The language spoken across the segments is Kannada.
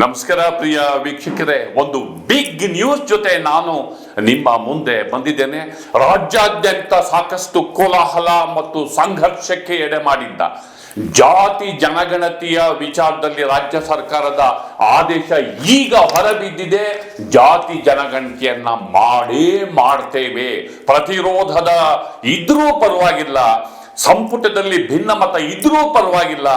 ನಮಸ್ಕಾರ ಪ್ರಿಯ ವೀಕ್ಷಕರೇ, ಒಂದು ಬಿಗ್ ನ್ಯೂಸ್ ಜೊತೆ ನಾನು ನಿಮ್ಮ ಮುಂದೆ ಬಂದಿದ್ದೇನೆ. ರಾಜ್ಯಾದ್ಯಂತ ಸಾಕಷ್ಟು ಕೋಲಾಹಲ ಮತ್ತು ಸಂಘರ್ಷಕ್ಕೆ ಎಡೆ ಮಾಡಿದ್ದ ಜಾತಿ ಜನಗಣತಿಯ ವಿಚಾರದಲ್ಲಿ ರಾಜ್ಯ ಸರ್ಕಾರದ ಆದೇಶ ಈಗ ಹೊರಬಿದ್ದಿದೆ. ಜಾತಿ ಜನಗಣತಿಯನ್ನ ಮಾಡೇ ಮಾಡ್ತೇವೆ. ಪ್ರತಿರೋಧದ ಇದ್ರೂ ಪರವಾಗಿಲ್ಲ, ಸಂಪುಟದಲ್ಲಿ ಭಿನ್ನಮತ ಇದ್ರೂ ಪರವಾಗಿಲ್ಲ.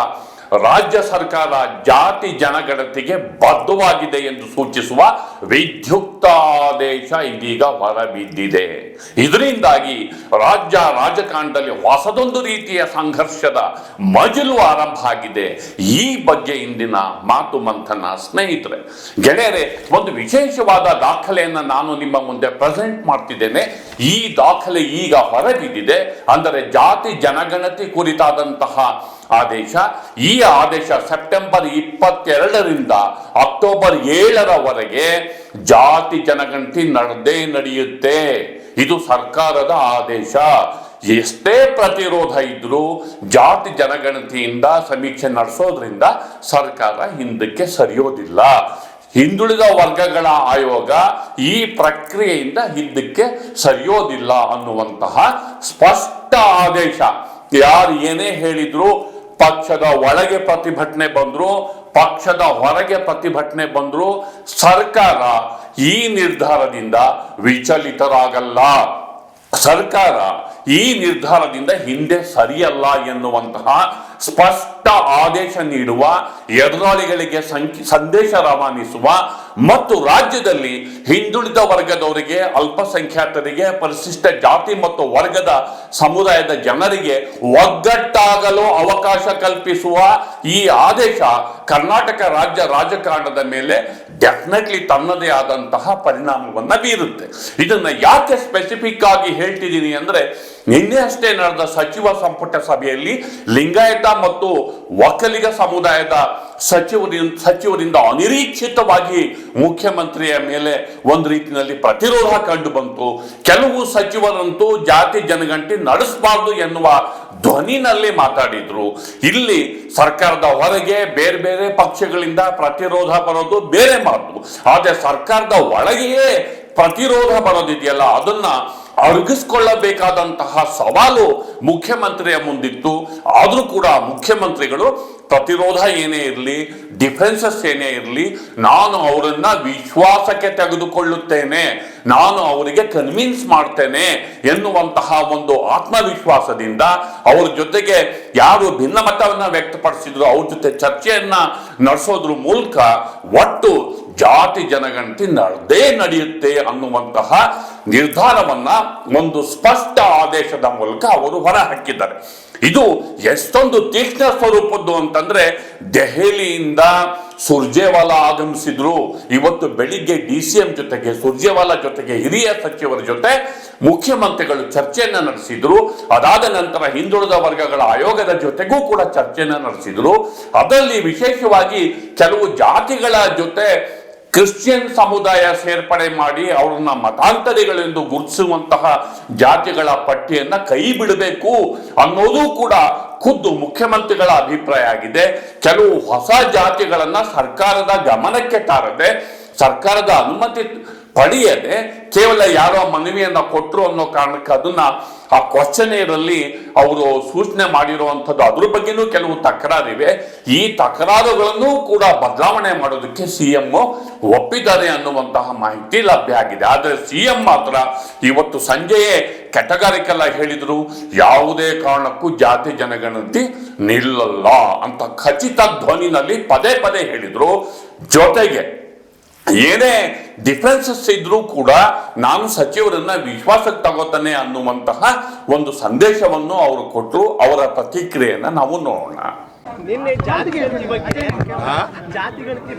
ರಾಜ್ಯ ಸರ್ಕಾರ ಜಾತಿ ಜನಗಣತಿಗೆ ಬದ್ಧವಾಗಿದೆ ಎಂದು ಸೂಚಿಸುವ ವಿಧ್ಯುಕ್ತಾದೇಶ ಇದೀಗ ಹೊರಬಿದ್ದಿದೆ. ಇದರಿಂದಾಗಿ ರಾಜ್ಯ ರಾಜಕಾರಣದಲ್ಲಿ ಹೊಸದೊಂದು ರೀತಿಯ ಸಂಘರ್ಷದ ಮಜಲು ಆರಂಭ ಆಗಿದೆ. ಈ ಬಗ್ಗೆ ಇಂದಿನ ಮಾತು ಮಂಥನ ಸ್ನೇಹಿತರೆ. ಗೆಳೆಯರೆ, ಒಂದು ವಿಶೇಷವಾದ ದಾಖಲೆಯನ್ನು ನಾನು ನಿಮ್ಮ ಮುಂದೆ ಪ್ರೆಸೆಂಟ್ ಮಾಡ್ತಿದ್ದೇನೆ. ಈ ದಾಖಲೆ ಈಗ ಹೊರಬಿದ್ದಿದೆ. ಅಂದರೆ ಜಾತಿ ಜನಗಣತಿ ಕುರಿತಾದಂತಹ ಆದೇಶ. ಈ ಆದೇಶ ಸೆಪ್ಟೆಂಬರ್ ಇಪ್ಪತ್ತೆರಡರಿಂದ ಅಕ್ಟೋಬರ್ ಏಳರವರೆಗೆ ಜಾತಿ ಜನಗಣತಿ ನಡೆದೇ ನಡೆಯುತ್ತೆ. ಇದು ಸರ್ಕಾರದ ಆದೇಶ. ಎಷ್ಟೇ ಪ್ರತಿರೋಧ ಇದ್ರೂ ಜಾತಿ ಜನಗಣತಿಯಿಂದ ಸಮೀಕ್ಷೆ ನಡೆಸೋದ್ರಿಂದ ಸರ್ಕಾರ ಹಿಂದಕ್ಕೆ ಸರಿಯೋದಿಲ್ಲ. ಹಿಂದುಳಿದ ವರ್ಗಗಳ ಆಯೋಗ ಈ ಪ್ರಕ್ರಿಯೆಯಿಂದ ಹಿಂದಕ್ಕೆ ಸರಿಯೋದಿಲ್ಲ ಅನ್ನುವಂತಹ ಸ್ಪಷ್ಟ ಆದೇಶ. ಯಾರು ಏನೇ ಹೇಳಿದ್ರು ಪಕ್ಷದ ಒಳಗೆ ಪ್ರತಿಭಟನೆ ಬಂದ್ರು, ಪಕ್ಷದ ಹೊರಗೆ ಪ್ರತಿಭಟನೆ ಬಂದ್ರು, ಸರ್ಕಾರ ಈ ನಿರ್ಧಾರದಿಂದ ವಿಚಲಿತರಾಗಲ್ಲ. ಸರ್ಕಾರ ಈ ನಿರ್ಧಾರದಿಂದ ಹಿಂದೆ ಸರಿಯಲ್ಲ ಎನ್ನುವಂತಹ ಸ್ಪಷ್ಟ ಆದೇಶ ನೀಡುವ ಎದುರಾಳಿಗಳಿಗೆ ಸಂಕಿ, ಸಂದೇಶ ರವಾನಿಸುವ ಮತ್ತು ರಾಜ್ಯದಲ್ಲಿ ಹಿಂದುಳಿದ ವರ್ಗದವರಿಗೆ, ಅಲ್ಪಸಂಖ್ಯಾತರಿಗೆ, ಪರಿಶಿಷ್ಟ ಜಾತಿ ಮತ್ತು ವರ್ಗದ ಸಮುದಾಯದ ಜನರಿಗೆ ಒಗ್ಗಟ್ಟಾಗಲು ಅವಕಾಶ ಕಲ್ಪಿಸುವ ಈ ಆದೇಶ ಕರ್ನಾಟಕ ರಾಜ್ಯ ರಾಜಕಾರಣದ ಮೇಲೆ ಡೆಫಿನೆಟ್ಲಿ ತನ್ನದೇ ಆದಂತಹ ಪರಿಣಾಮವನ್ನು ಬೀರುತ್ತೆ. ಇದನ್ನು ಯಾಕೆ ಸ್ಪೆಸಿಫಿಕ್ ಆಗಿ ಹೇಳ್ತಿದ್ದೀನಿ ಅಂದ್ರೆ, ನಿನ್ನೆ ಅಷ್ಟೇ ನಡೆದ ಸಚಿವ ಸಂಪುಟ ಸಭೆಯಲ್ಲಿ ಲಿಂಗಾಯತ ಮತ್ತು ಒಕ್ಕಲಿಗ ಸಮುದಾಯದ ಸಚಿವರಿಂದ ಸಚಿವರಿಂದ ಅನಿರೀಕ್ಷಿತವಾಗಿ ಮುಖ್ಯಮಂತ್ರಿಯ ಮೇಲೆ ಒಂದು ರೀತಿಯಲ್ಲಿ ಪ್ರತಿರೋಧ ಕಂಡು ಬಂತು. ಕೆಲವು ಸಚಿವರಂತೂ ಜಾತಿ ಜನಗಂಟಿ ನಡೆಸಬಾರ್ದು ಎನ್ನುವ ಧ್ವನಿನಲ್ಲಿ ಮಾತಾಡಿದ್ರು. ಇಲ್ಲಿ ಸರ್ಕಾರದ ಹೊರಗೆ ಬೇರೆ ಬೇರೆ ಪಕ್ಷಗಳಿಂದ ಪ್ರತಿರೋಧ ಬರೋದು ಬೇರೆ ಮಾತು. ಆದರೆ ಸರ್ಕಾರದ ಒಳಗೆಯೇ ಪ್ರತಿರೋಧ ಬರೋದಿದೆಯಲ್ಲ, ಅದನ್ನ ಅರಗಿಸ್ಕೊಳ್ಳಬೇಕಾದಂತಹ ಸವಾಲು ಮುಖ್ಯಮಂತ್ರಿಯ ಮುಂದಿತ್ತು. ಆದರೂ ಕೂಡ ಮುಖ್ಯಮಂತ್ರಿಗಳು ಪ್ರತಿರೋಧ ಏನೇ ಇರಲಿ, ಡಿಫೆನ್ಸಸ್ ಏನೇ ಇರಲಿ, ನಾನು ಅವರನ್ನ ವಿಶ್ವಾಸಕ್ಕೆ ತೆಗೆದುಕೊಳ್ಳುತ್ತೇನೆ, ನಾನು ಅವರಿಗೆ ಕನ್ವಿನ್ಸ್ ಮಾಡ್ತೇನೆ ಎನ್ನುವಂತಹ ಒಂದು ಆತ್ಮವಿಶ್ವಾಸದಿಂದ ಅವ್ರ ಜೊತೆಗೆ ಯಾರು ಭಿನ್ನಮತವನ್ನ ವ್ಯಕ್ತಪಡಿಸಿದ್ರು, ಅವ್ರ ಜೊತೆ ಚರ್ಚೆಯನ್ನ ನಡೆಸೋದ್ರ ಮೂಲಕ ಒಟ್ಟು ಜಾತಿ, ಜನಗಣತಿ ನಡೆದೇ ನಡೆಯುತ್ತೆ ಅನ್ನುವಂತಹ ನಿರ್ಧಾರವನ್ನ ಒಂದು ಸ್ಪಷ್ಟ ಆದೇಶದ ಮೂಲಕ ಅವರು ಹೊರ ಹಾಕಿದ್ದಾರೆ ಇದು ಎಷ್ಟೊಂದು ತೀಕ್ಷ್ಣ ಸ್ವರೂಪದ್ದು ಅಂತಂದ್ರೆ ದೆಹಲಿಯಿಂದ ಸುರ್ಜೇವಾಲಾ ಆಗಮಿಸಿದ್ರು. ಇವತ್ತು ಬೆಳಿಗ್ಗೆ ಡಿ ಸಿ ಎಂ ಜೊತೆಗೆ, ಸುರ್ಜೇವಾಲಾ ಜೊತೆಗೆ ಹಿರಿಯ ಸಚಿವರ ಜೊತೆ ಮುಖ್ಯಮಂತ್ರಿಗಳು ಚರ್ಚೆಯನ್ನು ನಡೆಸಿದ್ರು. ಅದಾದ ನಂತರ ಹಿಂದುಳಿದ ವರ್ಗಗಳ ಆಯೋಗದ ಜೊತೆಗೂ ಕೂಡ ಚರ್ಚೆಯನ್ನು ನಡೆಸಿದ್ರು. ಅದರಲ್ಲಿ ವಿಶೇಷವಾಗಿ ಕೆಲವು ಜಾತಿಗಳ ಜೊತೆ ಕ್ರಿಶ್ಚಿಯನ್ ಸಮುದಾಯ ಸೇರ್ಪಡೆ ಮಾಡಿ ಅವ್ರನ್ನ ಮತಾಂತರಿಗಳೆಂದು ಗುರುತಿಸುವಂತಹ ಜಾತಿಗಳ ಪಟ್ಟಿಯನ್ನ ಕೈ ಬಿಡಬೇಕು ಅನ್ನೋದು ಕೂಡ ಖುದ್ದು ಮುಖ್ಯಮಂತ್ರಿಗಳ ಅಭಿಪ್ರಾಯ ಆಗಿದೆ. ಕೆಲವು ಹೊಸ ಜಾತಿಗಳನ್ನ ಸರ್ಕಾರದ ಗಮನಕ್ಕೆ ತಾರದೆ ಸರ್ಕಾರದ ಅನುಮತಿ ಪಡೆಯದೆ ಕೇವಲ ಯಾರೋ ಮನವಿಯನ್ನ ಕೊಟ್ಟರು ಅನ್ನೋ ಕಾರಣಕ್ಕೆ ಅದನ್ನ ಆ ಕ್ವಶನೇರಲ್ಲಿ ಅವರು ಸೂಚನೆ ಮಾಡಿರುವಂಥದ್ದು ಅದ್ರ ಬಗ್ಗೆನೂ ಕೆಲವು ತಕರಾರಿವೆ. ಈ ತಕರಾರುಗಳನ್ನು ಕೂಡ ಬದಲಾವಣೆ ಮಾಡೋದಕ್ಕೆ ಸಿ ಎಂ ಒಪ್ಪಿದ್ದಾರೆ ಅನ್ನುವಂತಹ ಮಾಹಿತಿ ಲಭ್ಯ ಆಗಿದೆ. ಆದರೆ ಸಿ ಎಂ ಮಾತ್ರ ಇವತ್ತು ಸಂಜೆಯೇ ಕೆಟಗಾರಿಕೆಲ್ಲ ಹೇಳಿದ್ರು, ಯಾವುದೇ ಕಾರಣಕ್ಕೂ ಜಾತಿ ಜನಗಣತಿ ನಿಲ್ಲಲ್ಲ ಅಂತ ಖಚಿತ ಧ್ವನಿನಲ್ಲಿ ಪದೇ ಪದೇ ಹೇಳಿದ್ರು. ಜೊತೆಗೆ ಏನೇ ಡಿಫ್ರೆನ್ಸಸ್ ಇದ್ರೂ ಕೂಡ ನಾನು ಸಚಿವರನ್ನ ವಿಶ್ವಾಸಕ್ಕೆ ತಗೋತಾನೆ ಅನ್ನುವಂತಹ ಒಂದು ಸಂದೇಶವನ್ನು ಅವರು ಕೊಟ್ಟರು ಅವರ ಪ್ರತಿಕ್ರಿಯೆಯನ್ನ ನಾವು ನೋಡೋಣ. ನಿನ್ನೆ ಜಾತಿ ಗಣತಿ ಬಗ್ಗೆ ಜಾತಿ ಗಣತಿ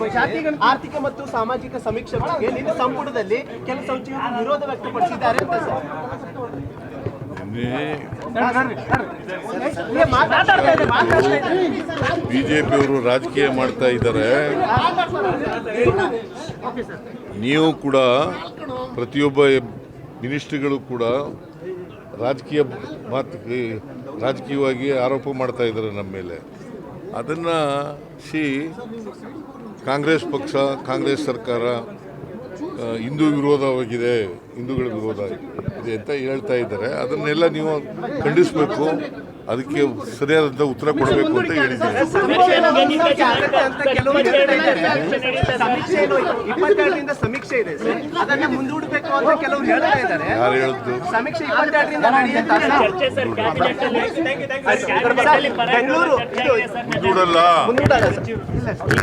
ಆರ್ಥಿಕ ಮತ್ತು ಸಾಮಾಜಿಕ ಸಮೀಕ್ಷೆ ಬಗ್ಗೆ ಸಂಪುಟದಲ್ಲಿ ಕೆಲ ಸಚಿವರು ವಿರೋಧ ವ್ಯಕ್ತಪಡಿಸಿದ್ದಾರೆ ಅಂತ ಏ, ಮಾತಾಡ್ತಾ ಇದೆ, ಮಾತಾಡ್ತಾ ಇದೆ. ಬಿಜೆಪಿಯವರು ರಾಜಕೀಯ ಮಾಡ್ತಾ ಇದ್ದಾರೆ. ನೀವು ಕೂಡ ಪ್ರತಿಯೊಬ್ಬ ಮಿನಿಸ್ಟ್ರಿಗಳು ಕೂಡ ರಾಜಕೀಯ ಮಾತು ರಾಜಕೀಯವಾಗಿ ಆರೋಪ ಮಾಡ್ತಾ ಇದ್ದಾರೆ ನಮ್ಮ ಮೇಲೆ. ಅದನ್ನು ಸಿ ಕಾಂಗ್ರೆಸ್ ಪಕ್ಷ, ಕಾಂಗ್ರೆಸ್ ಸರ್ಕಾರ ಹಿಂದೂ ವಿರೋಧವಾಗಿದೆ ಹಿಂದೂಗಳ ವಿರೋಧ ಇದೆ ಅಂತ ಹೇಳ್ತಾ ಇದ್ದಾರೆ. ಅದನ್ನೆಲ್ಲ ನೀವು ಖಂಡಿಸಬೇಕು. ಅದಕ್ಕೆ ಸರಿಯಾದಂಥ ಉತ್ತರ ಕೊಡಬೇಕು ಅಂತ ಹೇಳಿದ್ದೇನೆ ಸಮೀಕ್ಷೆ ಆಗುತ್ತೆ ಅಂತ ಕೆಲವರು ಹೇಳ್ತಾ ಸಮೀಕ್ಷೆ ಏನು ಇಪ್ಪತ್ತೆರಡರಿಂದ ಸಮೀಕ್ಷೆ ಇದೆ ಸರ್ ಅದನ್ನ ಮುಂದೂಡಬೇಕು ಅಂತ ಕೆಲವರು ಹೇಳ್ತಾ ಇದ್ದಾರೆ ಯಾರು ಹೇಳಿದ್ದು ಮುಂದೂಡಲ್ಲ.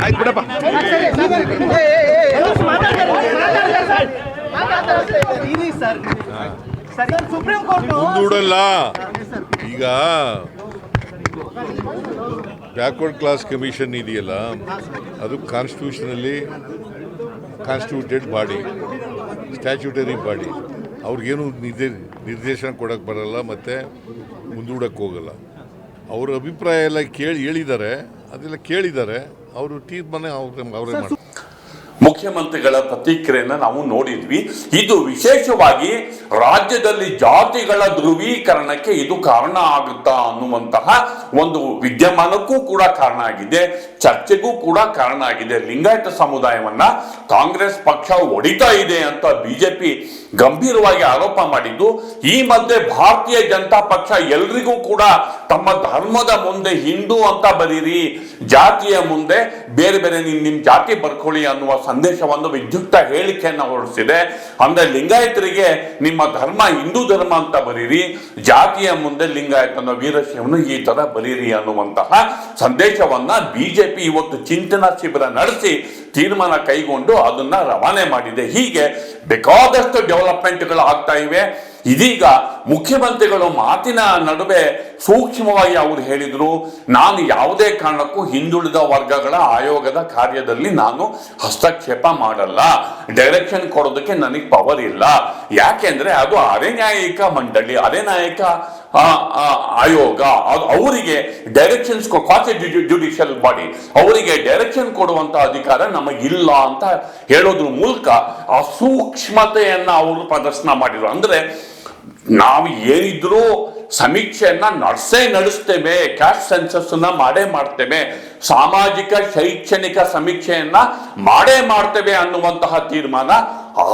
ಆಯ್ತು ಬಿಡಪ್ಪ ಸರ್ ಸುಪ್ರೀಂ ಕೋರ್ಟ್ ಮುಂದೂಡಲ್ಲ ಈಗ ಬ್ಯಾಕ್ವರ್ಡ್ ಕ್ಲಾಸ್ ಕಮಿಷನ್ ಇದೆಯಲ್ಲ ಅದು ಕಾನ್ಸ್ಟಿಟ್ಯೂಷನಲ್ಲಿ ಕಾನ್ಸ್ಟಿಟ್ಯೂಟೆಡ್ ಬಾಡಿ ಸ್ಟ್ಯಾಚ್ಯೂಟರಿ ಬಾಡಿ. ಅವ್ರಿಗೇನು ನಿರ್ದೇ ನಿರ್ದೇಶನ ಕೊಡೋಕ್ಕೆ ಬರಲ್ಲ ಮತ್ತು ಮುಂದೂಡಕ್ಕೆ ಹೋಗಲ್ಲ. ಅವ್ರ ಅಭಿಪ್ರಾಯ ಎಲ್ಲ ಕೇಳಿ ಹೇಳಿದ್ದಾರೆ ಅದೆಲ್ಲ ಕೇಳಿದ್ದಾರೆ. ಅವರು ತೀರ್ಮಾನ ಅವ್ರ ಅವರೇ ಮಾಡ್ತಾರೆ ಮುಖ್ಯಮಂತ್ರಿಗಳ ಪ್ರತಿಕ್ರಿಯೆಯನ್ನು ನಾವು ನೋಡಿದ್ವಿ. ಇದು ವಿಶೇಷವಾಗಿ ರಾಜ್ಯದಲ್ಲಿ ಜಾತಿಗಳ ಧ್ರುವೀಕರಣಕ್ಕೆ ಇದು ಕಾರಣ ಆಗುತ್ತಾ ಅನ್ನುವಂತಹ ಒಂದು ವಿದ್ಯಮಾನಕ್ಕೂ ಕೂಡ ಕಾರಣ ಆಗಿದೆ. ಚರ್ಚೆಗೂ ಕೂಡ ಕಾರಣ ಆಗಿದೆ. ಲಿಂಗಾಯತ ಸಮುದಾಯವನ್ನ ಕಾಂಗ್ರೆಸ್ ಪಕ್ಷ ಒಡಿತಾ ಇದೆ ಅಂತ ಬಿಜೆಪಿ ಗಂಭೀರವಾಗಿ ಆರೋಪ ಮಾಡಿದ್ದು, ಈ ಮಧ್ಯೆ ಭಾರತೀಯ ಜನತಾ ಪಕ್ಷ ಎಲ್ರಿಗೂ ಕೂಡ ತಮ್ಮ ಧರ್ಮದ ಮುಂದೆ ಹಿಂದೂ ಅಂತ ಬರೀರಿ, ಜಾತಿಯ ಮುಂದೆ ಬೇರೆ ಬೇರೆ ನಿಮ್ ನಿಮ್ ಜಾತಿ ಬರ್ಕೊಳ್ಳಿ ಅನ್ನುವ ಸಂದೇಶವನ್ನು ವಿದ್ಯುಕ್ತ ಹೇಳಿಕೆಯನ್ನು ಹೊರಡಿಸಿದೆ. ಅಂದ್ರೆ ಲಿಂಗಾಯತರಿಗೆ ನಿಮ್ಮ ಧರ್ಮ ಹಿಂದೂ ಧರ್ಮ ಅಂತ ಬರೀರಿ, ಜಾತಿಯ ಮುಂದೆ ಲಿಂಗಾಯತನ ವೀರಶೈವನು ಈ ತರ ಬರೀರಿ ಅನ್ನುವಂತಹ ಸಂದೇಶವನ್ನ ಬಿಜೆಪಿ ಇವತ್ತು ಚಿಂತನಾ ಶಿಬಿರ ನಡೆಸಿ ತೀರ್ಮಾನ ಕೈಗೊಂಡು ಅದನ್ನ ರವಾನೆ ಮಾಡಿದೆ. ಹೀಗೆ ಬೇಕಾದಷ್ಟು ಡೆವಲಪ್ಮೆಂಟ್ಗಳು ಆಗ್ತಾ ಇವೆ. ಇದೀಗ ಮುಖ್ಯಮಂತ್ರಿಗಳು ಮಾತಿನ ನಡುವೆ ಸೂಕ್ಷ್ಮವಾಗಿ ಅವರು ಹೇಳಿದ್ರು. ನಾನು ಯಾವುದೇ ಕಾರಣಕ್ಕೂ ಹಿಂದುಳಿದ ವರ್ಗಗಳ ಆಯೋಗದ ಕಾರ್ಯದಲ್ಲಿ ನಾನು ಹಸ್ತಕ್ಷೇಪ ಮಾಡಲ್ಲ. ಡೈರೆಕ್ಷನ್ ಕೊಡೋದಕ್ಕೆ ನನಗೆ ಪವರ್ ಇಲ್ಲ. ಯಾಕೆಂದ್ರೆ ಅದು ನ್ಯಾಯಿಕ ಮಂಡಳಿ, ಅರೆನ್ಯಾಯಿಕ ಆಯೋಗ. ಅವರಿಗೆ ಡೈರೆಕ್ಷನ್ಸ್ ಜುಡಿಷಿಯಲ್ ಬಾಡಿ ಅವರಿಗೆ ಡೈರೆಕ್ಷನ್ ಕೊಡುವಂತ ಅಧಿಕಾರ ನಮಗಿಲ್ಲ ಅಂತ ಹೇಳೋದ್ರ ಮೂಲಕ ಆ ಸೂಕ್ಷ್ಮತೆಯನ್ನ ಅವರು ಪ್ರದರ್ಶನ ಮಾಡಿದ್ರು. ಅಂದ್ರೆ ನಾವು ಏನಿದ್ರೂ ಸಮೀಕ್ಷೆಯನ್ನ ನಡೆಸೇ ನಡೆಸ್ತೇವೆ ಕ್ಯಾಶ್ ಸೆನ್ಸಸ್ ಮಾಡೇ ಮಾಡ್ತೇವೆ, ಸಾಮಾಜಿಕ, ಶೈಕ್ಷಣಿಕ ಸಮೀಕ್ಷೆಯನ್ನ ಮಾಡೇ ಮಾಡ್ತೇವೆ ಅನ್ನುವಂತಹ ತೀರ್ಮಾನ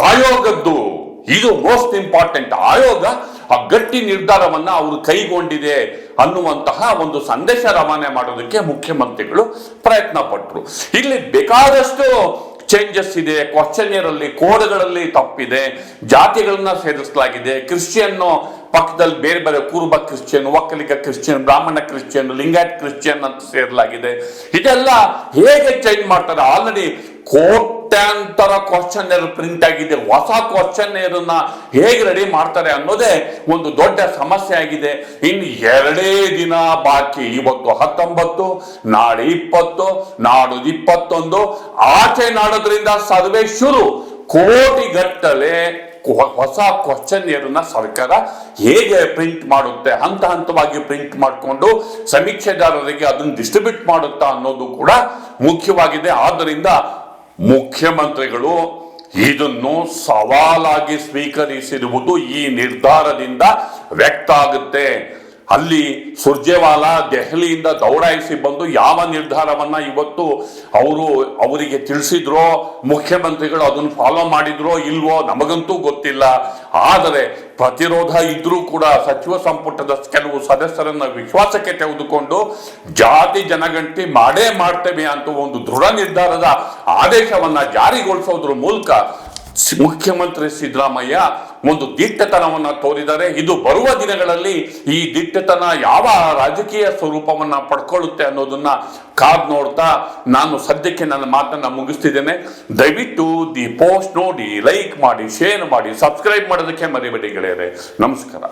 ಆಯೋಗದ್ದು. ಇದು ಮೋಸ್ಟ್ ಇಂಪಾರ್ಟೆಂಟ್ ಆಯೋಗ, ಆ ಗಟ್ಟಿ ನಿರ್ಧಾರವನ್ನ ಅವರು ಕೈಗೊಂಡಿದೆ ಅನ್ನುವಂತಹ ಒಂದು ಸಂದೇಶ ರವಾನೆ ಮಾಡೋದಕ್ಕೆ ಮುಖ್ಯಮಂತ್ರಿಗಳು ಪ್ರಯತ್ನ ಪಟ್ಟರು ಇಲ್ಲಿ ಬೇಕಾದಷ್ಟು ಚೇಂಜಸ್ ಇದೆ ಕ್ವಶನಿಯರ್ ಅಲ್ಲಿ ಕೋಡ್ಗಳಲ್ಲಿ ತಪ್ಪಿದೆ, ಜಾತಿಗಳನ್ನ ಸೇರಿಸಲಾಗಿದೆ, ಕ್ರಿಶ್ಚಿಯನ್ನು ಪಕ್ಕದಲ್ಲಿ ಬೇರೆ ಬೇರೆ Kuruba Christian, Vokkaliga Christian, Brahmin Christian, Lingayat Christian ಅಂತ ಸೇರಲಾಗಿದೆ. ಇದೆಲ್ಲ ಹೇಗೆ ಚೇಂಜ್ ಮಾಡ್ತಾರೆ? ಆಲ್ರೆಡಿ ಕೋಟ್ಯಾಂತರ ಕ್ವಶನ್ ಪ್ರಿಂಟ್ ಆಗಿದೆ, ಹೊಸ ಕ್ವಶನ್ ಹೇಗೆ ರೆಡಿ ಮಾಡ್ತಾರೆ ಅನ್ನೋದೇ ಒಂದು ದೊಡ್ಡ ಸಮಸ್ಯೆ ಆಗಿದೆ. ಇನ್ನು ಎರಡೇ ದಿನ ಬಾಕಿ, ಇವತ್ತು ಹತ್ತೊಂಬತ್ತು, ನಾಳೆ ಇಪ್ಪತ್ತು ನಾಡು ಇಪ್ಪತ್ತೊಂದು, ಆಚೆ ನಾಡೋದ್ರಿಂದ ಸರ್ವೆ ಶುರು. ಕೋಟಿಗಟ್ಟಲೆ ಗಟ್ಟಲೆ ಹೊಸ ಕ್ವಶನ್ ಸರ್ಕಾರ ಹೇಗೆ ಪ್ರಿಂಟ್ ಮಾಡುತ್ತೆ, ಹಂತ ಹಂತವಾಗಿ ಪ್ರಿಂಟ್ ಮಾಡಿಕೊಂಡು ಸಮೀಕ್ಷೆದಾರರಿಗೆ ಅದನ್ನು ಡಿಸ್ಟ್ರಿಬ್ಯೂಟ್ ಮಾಡುತ್ತಾ ಅನ್ನೋದು ಕೂಡ ಮುಖ್ಯವಾಗಿದೆ. ಆದ್ದರಿಂದ ಮುಖ್ಯಮಂತ್ರಿಗಳು ಇದನ್ನು ಸವಾಲಾಗಿ ಸ್ವೀಕರಿಸಿರುವುದು ಈ ನಿರ್ಧಾರದಿಂದ ವ್ಯಕ್ತ ಆಗುತ್ತೆ. ಅಲ್ಲಿ ಸುರ್ಜೇವಾಲ ದೆಹಲಿಯಿಂದ ದೌಡಾಯಿಸಿ ಬಂದು ಯಾವ ನಿರ್ಧಾರವನ್ನ ಇವತ್ತು ಅವರು ಅವರಿಗೆ ತಿಳಿಸಿದ್ರೋ, ಮುಖ್ಯಮಂತ್ರಿಗಳು ಅದನ್ನು ಫಾಲೋ ಮಾಡಿದ್ರೋ ಇಲ್ವೋ ನಮಗಂತೂ ಗೊತ್ತಿಲ್ಲ. ಆದರೆ ಪ್ರತಿರೋಧ ಇದ್ರೂ ಕೂಡ ಸಚಿವ ಸಂಪುಟದ ಕೆಲವು ಸದಸ್ಯರನ್ನ ವಿಶ್ವಾಸಕ್ಕೆ ತೆಗೆದುಕೊಂಡು ಜಾತಿ ಜನಗಂಟಿ ಮಾಡೇ ಮಾಡ್ತೇವೆ ಅಂತ ಒಂದು ದೃಢ ನಿರ್ಧಾರದ ಆದೇಶವನ್ನ ಜಾರಿಗೊಳಿಸೋದ್ರ ಮೂಲಕ ಮುಖ್ಯಮಂತ್ರಿ ಸಿದ್ದರಾಮಯ್ಯ ಒಂದು ದಿಟ್ಟತನವನ್ನ ತೋರಿದರೆ ಇದು ಬರುವ ದಿನಗಳಲ್ಲಿ ಈ ದಿಟ್ಟತನ ಯಾವ ರಾಜಕೀಯ ಸ್ವರೂಪವನ್ನ ಪಡ್ಕೊಳ್ಳುತ್ತೆ ಅನ್ನೋದನ್ನ ಕಾದ್ ನೋಡ್ತಾ ನಾನು ಸದ್ಯಕ್ಕೆ ನನ್ನ ಮಾತನ್ನ ಮುಗಿಸ್ತಿದ್ದೇನೆ. ದಯವಿಟ್ಟು ದಿ ಪೋಸ್ಟ್ ನೋಡಿ, ಲೈಕ್ ಮಾಡಿ, ಶೇರ್ ಮಾಡಿ, ಸಬ್ಸ್ಕ್ರೈಬ್ ಮಾಡೋದಕ್ಕೆ ಮರಿಬೇಡಿ ಗೆಳೆಯರೆ. ನಮಸ್ಕಾರ.